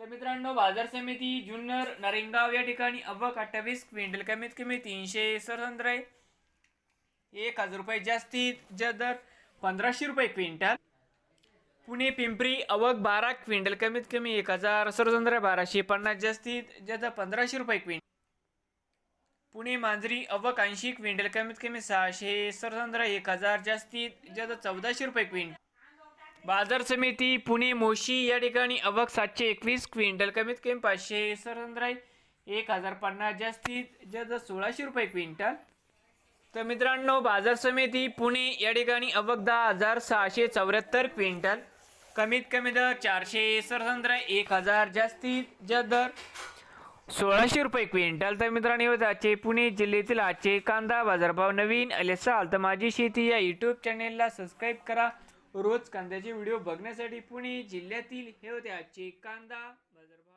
तर मित्रांनो बाजार समिती जुन्नर नारिंगाव या ठिकाणी अव्वक अठ्ठावीस क्विंटल कमीत कमी तीनशे सरसंद्रे एक हजार रुपये जास्तीत ज्या दर पंधराशे रुपये क्विंटल. पुणे पिंपरी अवक बारा क्विंटल कमीत कमी एक हजार सरसंद्रे बाराशे पन्नास जास्तीत जास्त पंधराशे रुपये क्विंटल पुणे मांजरी अवक ऐंशी क्विंटल कमीत कमी सहाशे सरसंद्रा एक हजार जास्तीत जास्त चौदाशे रुपये क्विंटल बाजार समिती पुणे मोशी या ठिकाणी अवक सातशे एकवीस क्विंटल कमीत कमी पाचशे सरसंद्रा एक हजार पन्नास जास्तीत जास्त सोळाशे रुपये क्विंटल. तर मित्रांनो बाजार समिती पुणे या ठिकाणी अवक दहा हजार सहाशे चौऱ्याहत्तर क्विंटल. कमीत कमी दर चारशे सरसंद्रा एक हजार जास्तीत जास्त दर सोळाशे रुपये क्विंटल. तर मित्रांनो आजचे पुणे जिल्ह्यातील आजचे कांदा बाजारभाव नवीन आले असाल तर माझी शेती या यूट्यूब चॅनेलला सबस्क्राईब करा. रोज कांद्याचे व्हिडिओ बघण्यासाठी पुणे जिल्ह्यातील हे होते आजचे कांदा बाजारभाव.